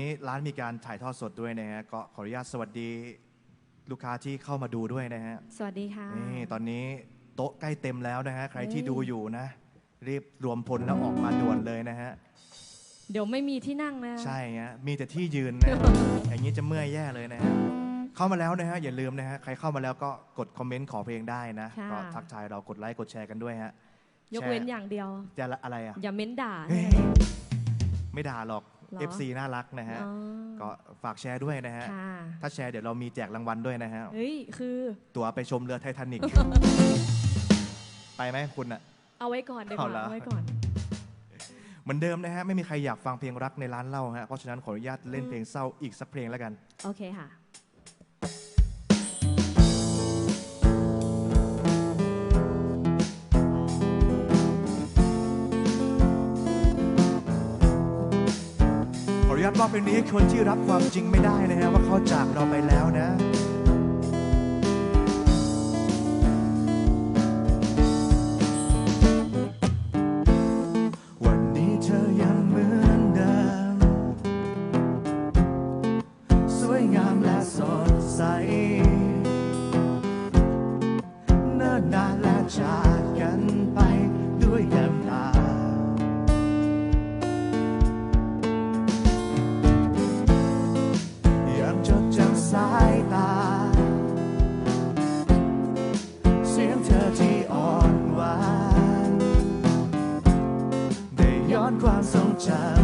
นี้ร้านมีการถ่ายทอดสดด้วยนะฮะก็ขออนุญาตสวัสดีลูกค้าที่เข้ามาดูด้วยนะฮะสวัสดีค่ะ นี่ตอนนี้โต๊ะใกล้เต็มแล้วนะฮะใครที่เฮ้ยดูอยู่นะ รีบรวมพลแล้วออกมาด่วนเลยนะฮะเดี๋ยวไม่มีที่นั่งนะ ใช่ฮะมีแต่ที่ยืนนะ อย่างนี้จะเมื่อยแย่เลยนะฮะเข้ามาแล้วนะฮะอย่าลืมนะฮะใครเข้ามาแล้วก็กดคอมเมนต์ขอเพลงได้นะค่ะ ก็ทักทายเรากดไลค์กดแชร์กันด้วยฮะยกเว้นอย่างเดียว จะอะไรอะอย่าเม้นด่า เฮ้ยไม่ด่าหรอกหรอ FC น่ารักนะฮะ อ๋อ ก็ฝากแชร์ด้วยนะฮะ ค่ะ ถ้าแชร์เดี๋ยวเรามีแจกรางวัลด้วยนะฮะ เฮ้ย คือตั๋วไปชมเรือไททานิก ไปไหมคุณอะ เอาไว้ก่อนดีกเอาว่าเหรอ เอาไว้ก่อน เหมือนเดิมนะฮะ ไม่มีใครอยากฟังเพลงรักในร้านเหล้าฮะ เพราะฉะนั้นขออนุญาตเล่นเพลงเศร้าอีกสักเพลงแล้วกัน โอเคค่ะ ขออนุญาตมอบเพลงนี้คนที่รับความจริงไม่ได้นะฮะว่าเขาจากเราไปแล้วนะวันนี้เธอยังเหมือนเดิมสวยงามและสดใส คว